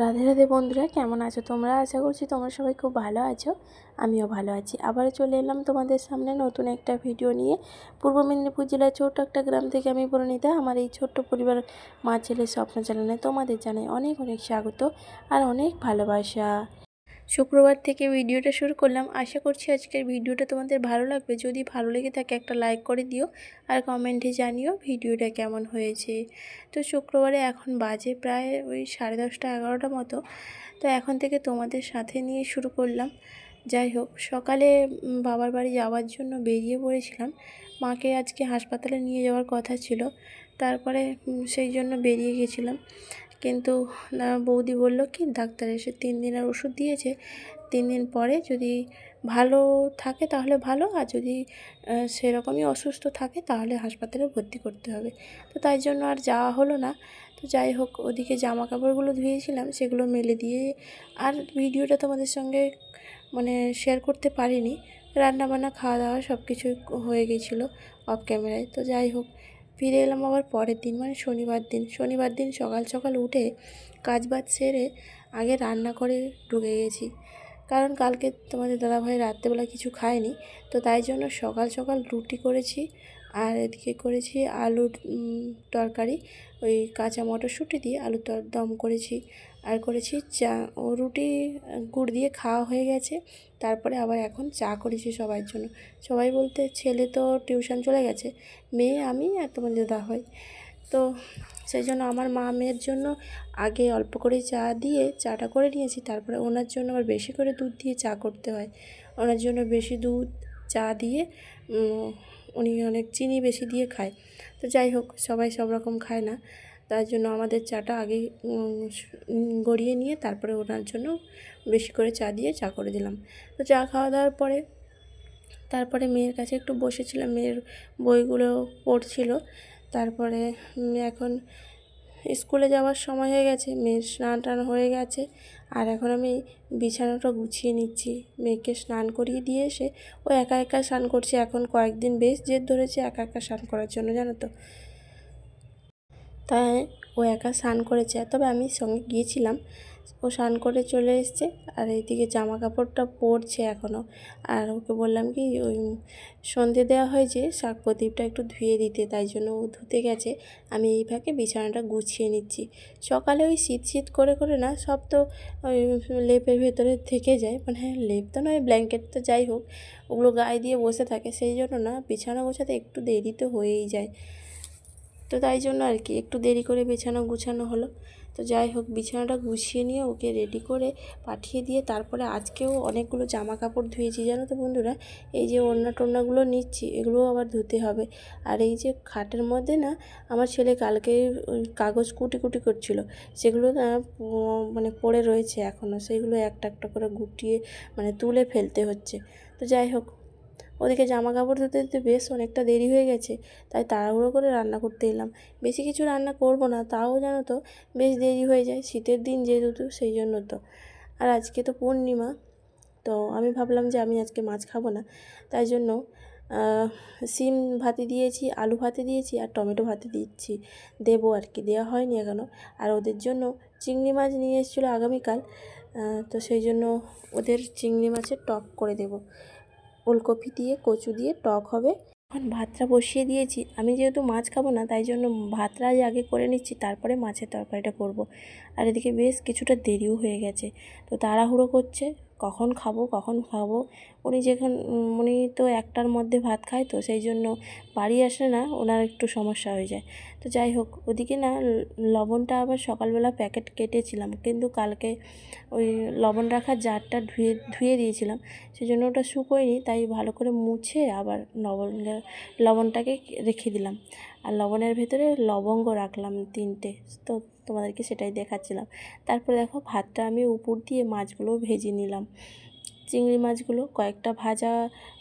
রাধে রাধে বন্ধুরা, কেমন আছো? তোমরা আশা করছি তোমরা সবাই খুব ভালো আছো, আমিও ভালো আছি। আবার চলে এলাম তোমাদের সামনে নতুন একটা ভিডিও নিয়ে। পূর্ব মেদিনীপুর জেলার ছোট্ট একটা গ্রাম থেকে আমি পরিণীতা, আমার এই ছোট্ট পরিবার মা ছেলের স্বপ্ন চ্যানেলে তোমাদের জানাই অনেক অনেক স্বাগত আর অনেক ভালোবাসা। শুক্রবার থেকে ভিডিওটা শুরু করলাম। আশা করছি আজকের ভিডিওটা তোমাদের ভালো লাগবে। যদি ভালো লেগে থাকে একটা লাইক করে দিও আর কমেন্টে জানিও ভিডিওটা কেমন হয়েছে। তো শুক্রবারে এখন বাজে প্রায় ওই সাড়ে দশটা এগারোটা মতো। তো এখন থেকে তোমাদের সাথে নিয়ে শুরু করলাম। যাই হোক, সকালে বাবার বাড়ি যাওয়ার জন্য বেরিয়ে পড়েছিলাম। মাকে আজকে হাসপাতালে নিয়ে যাওয়ার কথা ছিল। তারপরে সেই জন্য বেরিয়ে গেছিলাম। কিন্তু বৌদি বলল, কি ডাক্তার এসে তিন দিনের ওষুধ দিয়েছে? তিন দিন পরে যদি ভালো থাকে তাহলে ভালো, আর যদি সেরকমই অসুস্থ থাকে তাহলে হাসপাতালে ভর্তি করতে হবে। তো তাই জন্য আর যাওয়া হলো না। তো যাই হোক, ওদিকে জামা কাপড়গুলো ধুয়েছিলাম, সেগুলো মেলে দিয়ে আর ভিডিওটা তোমাদের সঙ্গে মানে শেয়ার করতে পারিনি। রান্নাবান্না, খাওয়া দাওয়া সব কিছুই হয়ে গেছিল অফ ক্যামেরায় তো যাই হোক ফিরে এলাম আবার পরের দিন মানে শনিবার দিন। শনিবার দিন সকাল সকাল উঠে কাজ বাজ সেরে আগে রান্না করে ঢুকে গেছি। কারণ কালকে তোমাদের দাদাভাই রাত্রেবেলা কিছু খায়নি, তো তাই জন্য সকাল সকাল রুটি করেছি আর এদিকে করেছি আলুর তরকারি। ওই কাঁচা মটরশুঁটি দিয়ে তর দম করেছি। আর করেছি চা, ও রুটি, গুড় দিয়ে খাওয়া হয়ে গেছে। তারপরে আবার এখন চা করেছি সবার জন্য। সবাই বলতে ছেলে তো টিউশন চলে গেছে, মেয়ে, আমি আর তোমার দাদা হয়। তো সেই জন্য আমার মা মেয়ের জন্য আগে অল্প করে চা দিয়ে চাটা করে নিয়েছি, তারপরে ওনার জন্য আবার বেশি করে দুধ দিয়ে চা করতে হয়। ওনার জন্য বেশি দুধ, চা দিয়ে উনি অনেক চিনি বেশি দিয়ে খায়। তো যাই হোক, সবাই সব রকম খায় না। তার জন্য আমাদের চাটা আগে গড়িয়ে নিয়ে তারপরে ওনার জন্য বেশি করে চা দিয়ে চা করে দিলাম। তো চা খাওয়া দাওয়ার পরে, তারপরে মেয়ের কাছে একটু বসেছিলাম। মেয়ের বইগুলো পড়ছিল। তারপরে এখন স্কুলে যাওয়ার সময় হয়ে গেছে। মেয়ের স্নান টান হয়ে গেছে। আর এখন আমি বিছানাটা গুছিয়ে নিচ্ছি। মেয়েকে স্নান করিয়ে দিয়ে এসে ও একা একা স্নান করছে। এখন কয়েকদিন বেশ জেদ ধরেছে একা একা স্নান করার জন্য, জানো তো। তাই ও একা স্নান করেছে। তবে আমি সঙ্গে গিয়েছিলাম। ও স্নান করে চলে এসছে আর এইদিকে জামা কাপড়টা পরছে এখনও। আর ওকে বললাম কি, ওই সন্ধে দেওয়া হয়েছে শাক প্রদীপটা একটু ধুয়ে দিতে, তাই জন্য ও ধুতে গেছে। আমি এই ফাঁকে বিছানাটা গুছিয়ে নিচ্ছি। সকালে ওই শীত শীত করে করে না, সব তো ওই লেপের ভেতরে থেকে যায়। মানে হ্যাঁ লেপ তো নয়, ব্ল্যাঙ্কেট তো যাই হোক, ওগুলো গায়ে দিয়ে বসে থাকে। সেই জন্য না, বিছানা গোছাতে একটু দেরি তো হয়েই যায়। তো তাই জন্য আর কি, একটু দেরি করে বিছানা গুছানো হলো। তো যাই হোক, বিছানাটা গুছিয়ে নিয়ে ওকে রেডি করে পাঠিয়ে দিয়ে তারপরে আজকেও অনেকগুলো জামা কাপড় ধুয়েছি। জানো তো বন্ধুরা, এই যে ওড়না টোড়নাগুলো নিচ্ছি, এগুলোও আবার ধুতে হবে। আর এই যে খাটের মধ্যে না, আমার ছেলে কালকে কাগজ কুটি কুটি করছিল, সেগুলো মানে পড়ে রয়েছে এখনও সেগুলো একটা একটা করে গুটিয়ে মানে তুলে ফেলতে হচ্ছে। তো যাই হোক ওদিকে জামা কাপড় ধুতে ধুতে বেশ অনেকটা দেরি হয়ে গেছে, তাই তাড়াহুড়ো করে রান্না করতে এলাম। বেশি কিছু রান্না করব না, তাও জানো তো, বেশ দেরি হয়ে যায়, শীতের দিন যেহেতু, সেই জন্য তো। আর আজকে তো পূর্ণিমা, তো আমি ভাবলাম যে আমি আজকে মাছ খাব না, তাই জন্য সিম ভাতে দিয়েছি, আলু ভাতে দিয়েছি আর টমেটো ভাতে দিচ্ছি। দেবো আর কি, দেওয়া হয়নি এখনও আর ওদের জন্য চিংড়ি মাছ নিয়ে এসেছিল আগামীকাল তো সেই জন্য ওদের চিংড়ি মাছের টক করে দেবো। ওলকপি দিয়ে, কচু দিয়ে, টক হবে। এখন ভাতটা বসিয়ে দিয়েছি। আমি যেহেতু মাছ খাব না, তাই জন্য ভাতটা আজ আগে করে নিচ্ছি, তারপরে মাছের তরকারিটা করব। আর এদিকে বেশ কিছুটা দেরিও হয়ে গেছে। তো তাড়াহুড়ো করছে, কখন খাব কখন খাব উনি যেখান, উনি তো একটার মধ্যে ভাত খায় তো সেই জন্য বাড়ি আসে না ওনার একটু সমস্যা হয়ে যায়। তো যাই হোক, ওদিকে না লবণটা আবার সকালবেলা প্যাকেট কেটেছিলাম। কিন্তু কালকে ওই লবণ রাখার জারটা ধুয়ে ধুয়ে দিয়েছিলাম। সেই জন্য ওটা শুকোয়নি, তাই ভালো করে মুছে আবার লবণ লবণটাকে রেখে দিলাম। আর লবণের ভেতরে লবঙ্গ রাখলাম তিনটে। তো তোমাদেরকে সেটাই দেখাচ্ছিলাম। তারপর দেখো ভাতটা আমি উপর দিয়ে মাছগুলো ভেজে নিলাম। চিংড়ি মাছগুলো কয়েকটা ভাজা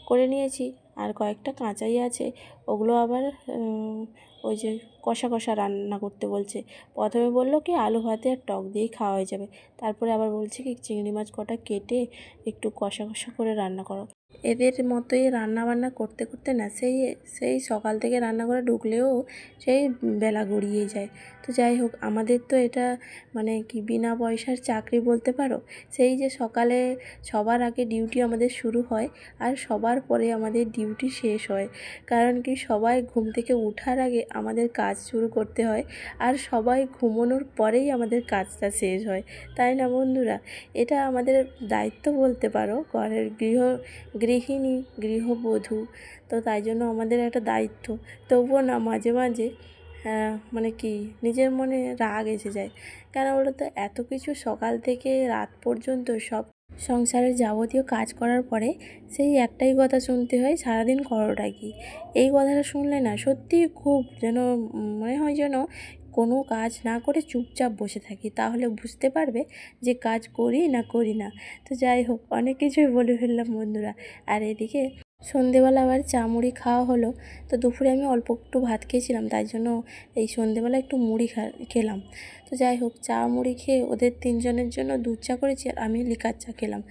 করে নিয়েছি আর কয়েকটা কাঁচাই আছে। ওগুলো আবার ওই যে কষা কষা রান্না করতে বলছে। প্রথমে বলল কি, আলু ভাতে আর টক দিয়েই খাওয়া হয়ে যাবে। তারপরে আবার বলছে কি, চিংড়ি মাছ কটা কেটে একটু কষা কষা করে রান্না করো। এদের মতোই রান্না বান্না করতে করতে না, সেই সেই সকাল থেকে রান্না করে ঢুকলেও সেই বেলা গড়িয়ে যায়। তো যাই হোক, আমাদের তো এটা মানে কি বিনা পয়সার চাকরি বলতে পারো? সেই যে সকালে সবার আগে ডিউটি আমাদের শুরু হয় আর সবার পরে আমাদের ডিউটি শেষ হয়। কারণ কি সবাই ঘুম থেকে ওঠার আগে আমাদের কাজ শুরু করতে হয় আর সবাই ঘুমানোর পরেই আমাদের কাজটা শেষ হয়। তাই না বন্ধুরা? এটা আমাদের দায়িত্ব বলতে পারো। ঘরের গৃহ গৃহিণী, গৃহবধূ, তো তাই জন্য আমাদের একটা দায়িত্ব। তবুও না, মাঝে মাঝে মানে কি, নিজের মনে রাগ এসে যায়। কেন বলো তো, এত কিছু সকাল থেকে রাত পর্যন্ত সব সংসারের যাবতীয় কাজ করার পরে সেই একটাই কথা শুনতে হয়, সারাদিন করোটা কি? এই কথাটা শুনলে না সত্যিই খুব যেন মনে হয় যেন কোনো কাজ না করে চুপচাপ বসে থাকি, তাহলে বুঝতে পারবে যে কাজ করি না করি না। তো যাই হোক, অনেক কিছুই বলে ফেললাম বন্ধুরা। আর এদিকে সন্ধেবেলা আবার চা মুড়ি খাওয়া হলো, তো দুপুরে আমি অল্প একটু ভাত খেয়েছিলাম, তাই জন্য এই সন্ধেবেলা একটু মুড়ি খেলাম। তো যাই হোক, চা মুড়ি খেয়ে ওদের তিনজনের জন্য দুধ চা করেছি আর আমি লিকার চা খেলাম।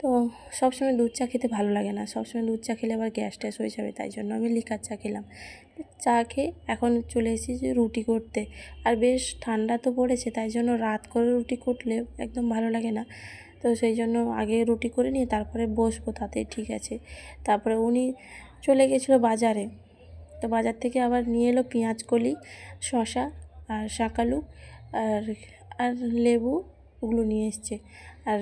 তো সবসময় দুধ চা খেতে ভালো লাগে না। সবসময় দুধ চা খেলে আবার গ্যাস ট্যাস হয়ে যাবে, তাই জন্য আমি লিকার চা খেলাম। চা খেয়ে এখন চলে এসেছি যে রুটি করতে। আর বেশ ঠান্ডা তো পড়েছে, তাই জন্য রাত করে রুটি করলে একদম ভালো লাগে না। তো সেই জন্য আগে রুটি করে নিয়ে তারপরে বসবো তাতেই ঠিক আছে। তারপরে উনি চলে গেছিল বাজারে। তো বাজার থেকে আবার নিয়ে এলো পেঁয়াজ কলি শসা আর শাকালু আর আর লেবু, ওগুলো নিয়ে এসছে। আর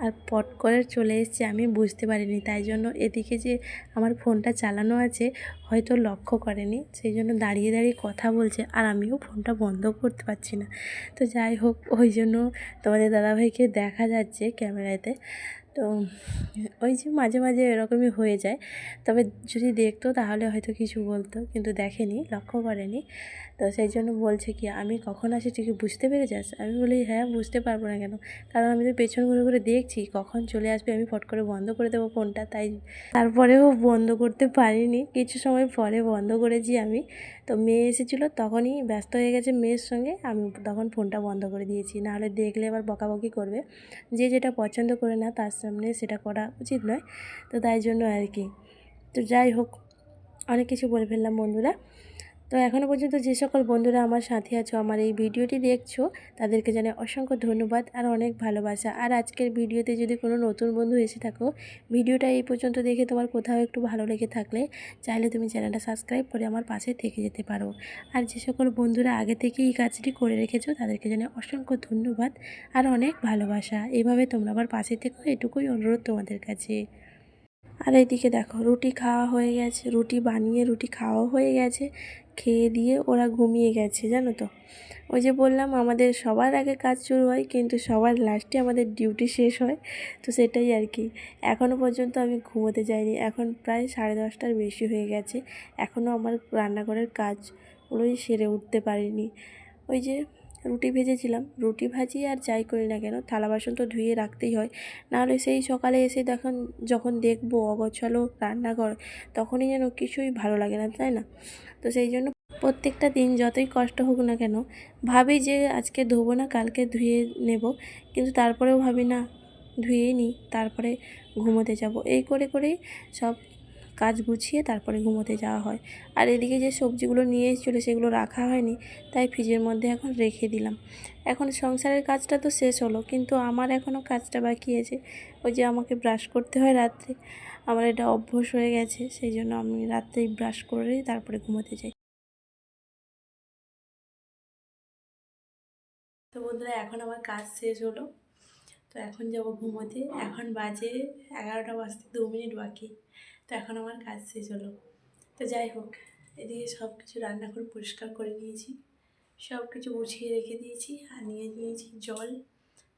আর পট করে চলে এসছে, আমি বুঝতে পারিনি। তাই জন্য এদিকে যে আমার ফোনটা চালানো আছে, হয়তো লক্ষ্য করেনি। সেই জন্য দাঁড়িয়ে দাঁড়িয়ে কথা বলছে আর আমিও ফোনটা বন্ধ করতে পারছি না। তো যাই হোক, ওই জন্য তোমাদের দাদাভাইকে দেখা যাচ্ছে ক্যামেরাতে। তো ওই যে মাঝে মাঝে এরকমই হয়ে যায়। তবে যদি দেখতো তাহলে হয়তো কিছু বলতো, কিন্তু দেখেনি, লক্ষ্য করেনি। তো সেই জন্য বলছে কি, আমি কখন আসি তুই কি বুঝতে পেরে যাস? আমি বলি হ্যাঁ বুঝতে পারব না কেন। কারণ আমি তো পেছন ঘুরে ঘুরে দেখছি, কখন চলে আসবে, আমি ফট করে বন্ধ করে দেবো ফোনটা। তাই তারপরেও বন্ধ করতে পারিনি। কিছু সময় পরে বন্ধ করেছি আমি। তো মেয়ে এসেছিল, তখনই ব্যস্ত হয়ে গেছে মেয়ের সঙ্গে। আমি তখন ফোনটা বন্ধ করে দিয়েছি। নাহলে দেখলে আবার বকাবকি করবে। যে যেটা পছন্দ করে না, তার সামনে সেটা করা উচিত নয়। তো তাই জন্য আর কি। তো যাই হোক, অনেক কিছু বলে ফেললাম বন্ধুরা। তো এখনও পর্যন্ত যে সকল বন্ধুরা আমার সাথে আছো, আমার এই ভিডিওটি দেখছ, তাদেরকে জানাই অসংখ্য ধন্যবাদ আর অনেক ভালোবাসা। আর আজকের ভিডিওতে যদি কোনো নতুন বন্ধু এসে থাকো, ভিডিওটা এই পর্যন্ত দেখে তোমার কোথাও একটু ভালো লেগে থাকলে, চাইলে তুমি চ্যানেলটা সাবস্ক্রাইব করে আমার পাশে থেকে যেতে পারো। আর যে সকল বন্ধুরা আগে থেকেই এই কাজটি করে রেখেছো, তাদেরকে জানাই অসংখ্য ধন্যবাদ আর অনেক ভালোবাসা। এভাবে তোমরা আমার পাশে থেকো, এটুকুই অনুরোধ তোমাদের কাছে। আর এইদিকে দেখো, রুটি খাওয়া হয়ে গেছে, রুটি বানিয়ে রুটি খাওয়া হয়ে গেছে। খেয়ে দিয়ে ওরা ঘুমিয়ে গেছে, জানো তো। ওই যে বললাম, আমাদের সবার আগে কাজ শুরু হয়, কিন্তু সবার লাস্টে আমাদের ডিউটি শেষ হয়, তো সেটাই আর কি। এখনও পর্যন্ত আমি ঘুমোতে যাইনি। এখন প্রায় সাড়ে দশটার বেশি হয়ে গেছে। এখনও আমার রান্নাঘরের কাজগুলোই সেরে উঠতে পারিনি। ওই যে রুটি ভেজেছিলাম। রুটি ভাজি আর যাই করি না কেন, থালা বাসন তো ধুয়ে রাখতেই হয়। নাহলে সেই সকালে এসে দেখুন যখন দেখব অগোছালো রান্নাঘর, তখনই যেন কিছুই ভালো লাগে না, তাই না? তো সেই জন্য প্রত্যেকটা দিন যতই কষ্ট হোক না কেন, ভাবি যে আজকে ধোবো না, কালকে ধুয়ে নেব। কিন্তু তারপরেও ভাবি না, ধুয়েই নিই তারপরে ঘুমোতে যাব। এই করে করেই সব কাজ গুছিয়ে তারপরে ঘুমোতে যাওয়া হয়। আর এদিকে যে সবজিগুলো নিয়ে এসেছিল সেগুলো রাখা হয়নি, তাই ফ্রিজের মধ্যে এখন রেখে দিলাম। এখন সংসারের কাজটা তো শেষ হলো, কিন্তু আমার এখনও কাজটা বাকি আছে। ওই যে আমাকে ব্রাশ করতে হয় রাত্রে, আমার এটা অভ্যস হয়ে গেছে, সেই জন্য আমি রাত্রেই ব্রাশ করেই তারপরে ঘুমোতে যাই। তো বন্ধুরা, এখন আমার কাজ শেষ হলো। তো এখন যাব ঘুমোতে। এখন বাজে এগারোটা বাজতে দু মিনিট বাকি। তো এখন আমার কাজ শেষ হলো। তো যাই হোক, এদিকে সব কিছু রান্নাঘর পরিষ্কার করে নিয়েছি। সব কিছু গুছিয়ে রেখে দিয়েছি আর নিয়ে নিয়েছি জল।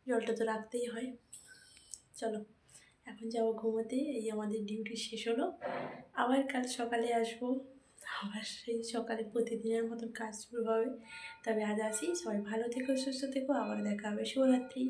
জলটা তো রাখতেই হয়। চলো, এখন যাব ঘুমোতে। এই আমাদের ডিউটি শেষ হলো। আবার কাল সকালে আসব। আবার সেই সকালে প্রতিদিনের মতন কাজ শুরু হবে। তবে আজ আসি। সবাই ভালো থেকো, সুস্থ থেকো। আবার দেখা হবে। শুভরাত্রি।